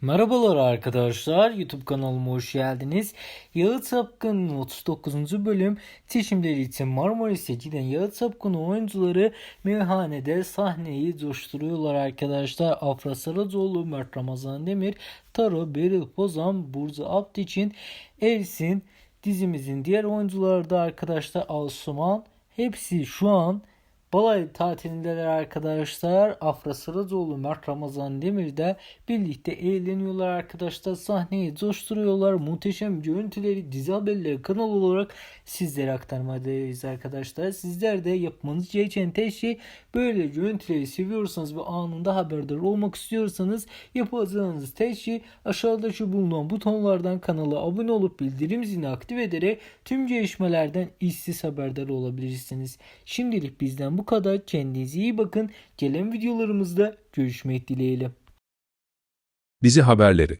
Merhabalar arkadaşlar YouTube kanalıma hoş geldiniz. Yalı Sapkın'ın 39. bölüm seçimleri için Marmaris'e giden Yalı Sapkın oyuncuları meyhanede sahneyi coşturuyorlar arkadaşlar. Afra Saracoğlu, Mert Ramazan Demir, Taro, Beril Pozan, Burcu Abdiçin, Ersin, dizimizin diğer oyuncuları da arkadaşlar Asuman hepsi şu an Balay tatilindeler arkadaşlar. Afra Saracoğlu, Mert Ramazan Demir de birlikte eğleniyorlar arkadaşlar. Sahneyi coşturuyorlar. Muhteşem görüntüleri dizi haberleri kanal olarak sizlere aktarmadayız arkadaşlar. Sizler de yapmanız gereken tek şey böyle görüntüleri seviyorsanız ve anında haberdar olmak istiyorsanız yapacağınız tek şey aşağıda şu bulunan butonlardan kanala abone olup bildirim zilini aktif ederek tüm gelişmelerden işsiz haberdar olabilirsiniz. Şimdilik bizden bu kadar. Kendinize iyi bakın. Gelen videolarımızda görüşmek dileğiyle. Dizi haberleri